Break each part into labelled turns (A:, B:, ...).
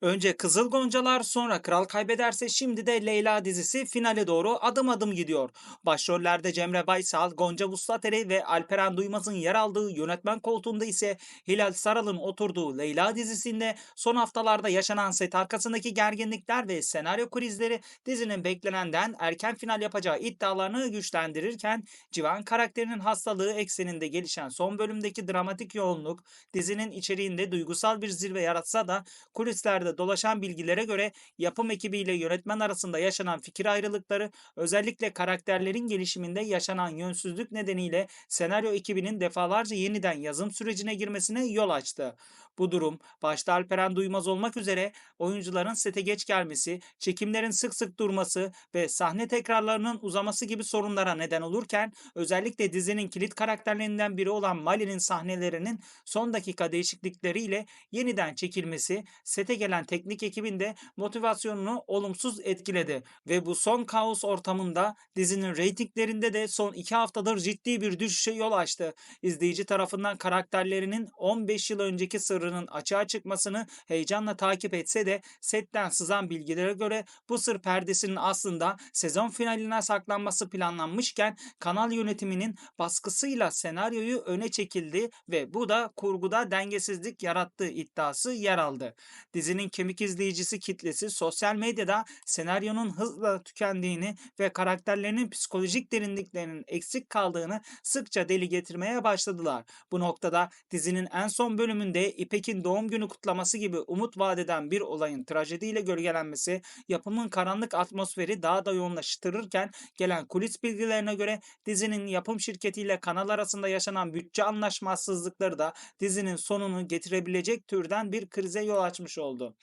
A: Önce Kızıl Goncalar, sonra Kral Kaybederse, şimdi de Leyla dizisi finale doğru adım adım gidiyor. Başrollerde Cemre Baysal, Gonca Vuslateri ve Alperen Duymaz'ın yer aldığı yönetmen koltuğunda ise Hilal Saral'ın oturduğu Leyla dizisinde son haftalarda yaşanan set arkasındaki gerginlikler ve senaryo krizleri dizinin beklenenden erken final yapacağı iddialarını güçlendirirken Civan karakterinin hastalığı ekseninde gelişen son bölümdeki dramatik yoğunluk dizinin içeriğinde duygusal bir zirve yaratsa da kulislerde dolaşan bilgilere göre yapım ekibiyle yönetmen arasında yaşanan fikir ayrılıkları özellikle karakterlerin gelişiminde yaşanan yönsüzlük nedeniyle senaryo ekibinin defalarca yeniden yazım sürecine girmesine yol açtı. Bu durum başta Alperen Duymaz olmak üzere oyuncuların sete geç gelmesi, çekimlerin sık sık durması ve sahne tekrarlarının uzaması gibi sorunlara neden olurken özellikle dizinin kilit karakterlerinden biri olan Mali'nin sahnelerinin son dakika değişiklikleriyle yeniden çekilmesi sete gelen teknik ekibin de motivasyonunu olumsuz etkiledi ve bu son kaos ortamında dizinin reytinglerinde de son iki haftadır ciddi bir düşüşe yol açtı. İzleyici tarafından karakterlerinin 15 yıl önceki sırrının açığa çıkmasını heyecanla takip etse de setten sızan bilgilere göre bu sır perdesinin aslında sezon finaline saklanması planlanmışken kanal yönetiminin baskısıyla senaryoyu öne çekildi ve bu da kurguda dengesizlik yarattığı iddiası yer aldı. Dizinin kemik izleyicisi kitlesi sosyal medyada senaryonun hızla tükendiğini ve karakterlerinin psikolojik derinliklerinin eksik kaldığını sıkça deli getirmeye başladılar. Bu noktada dizinin en son bölümünde İpek'in doğum günü kutlaması gibi umut vadeden bir olayın trajediyle gölgelenmesi yapımın karanlık atmosferi daha da yoğunlaştırırken gelen kulis bilgilerine göre dizinin yapım şirketiyle kanal arasında yaşanan bütçe anlaşmazsızlıkları da dizinin sonunu getirebilecek türden bir krize yol açmış oldu.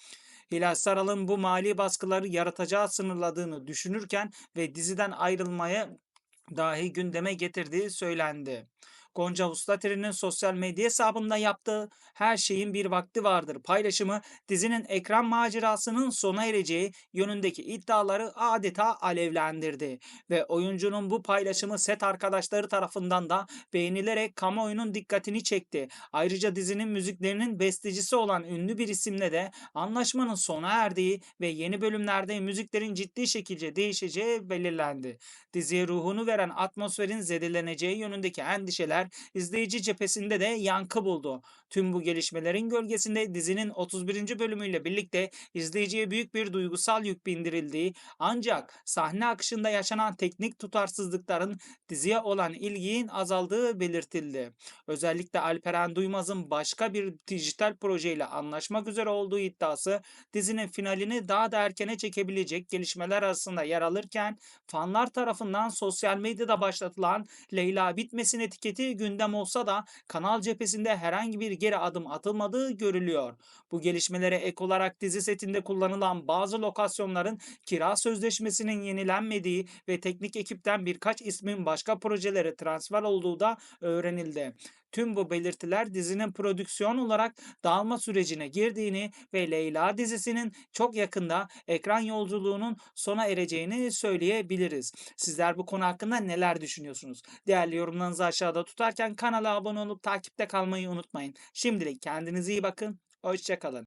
A: Hilal Saral'ın bu mali baskıları yaratacağı sınırladığını düşünürken ve diziden ayrılmaya dahi gündeme getirdiği söylendi. Gonca Vuslateri'nin sosyal medya hesabında yaptığı her şeyin bir vakti vardır paylaşımı dizinin ekran macerasının sona ereceği yönündeki iddiaları adeta alevlendirdi ve oyuncunun bu paylaşımı set arkadaşları tarafından da beğenilerek kamuoyunun dikkatini çekti. Ayrıca dizinin müziklerinin bestecisi olan ünlü bir isimle de anlaşmanın sona erdiği ve yeni bölümlerde müziklerin ciddi şekilde değişeceği belirlendi. Diziye ruhunu veren atmosferin zedeleneceği yönündeki endişeler izleyici cephesinde de yankı buldu. Tüm bu gelişmelerin gölgesinde dizinin 31. bölümüyle birlikte izleyiciye büyük bir duygusal yük bindirildiği ancak sahne akışında yaşanan teknik tutarsızlıkların diziye olan ilginin azaldığı belirtildi. Özellikle Alperen Duymaz'ın başka bir dijital projeyle anlaşmak üzere olduğu iddiası dizinin finalini daha da erkene çekebilecek gelişmeler arasında yer alırken fanlar tarafından sosyal medyada başlatılan Leyla bitmesin etiketi gündem olsa da kanal cephesinde herhangi bir geri adım atılmadığı görülüyor. Bu gelişmelere ek olarak dizi setinde kullanılan bazı lokasyonların kira sözleşmesinin yenilenmediği ve teknik ekipten birkaç ismin başka projelere transfer olduğu da öğrenildi. Tüm bu belirtiler dizinin prodüksiyon olarak dağılma sürecine girdiğini ve Leyla dizisinin çok yakında ekran yolculuğunun sona ereceğini söyleyebiliriz. Sizler bu konu hakkında neler düşünüyorsunuz? Değerli yorumlarınızı aşağıda tutarken kanala abone olup takipte kalmayı unutmayın. Şimdilik kendinize iyi bakın. Hoşçakalın.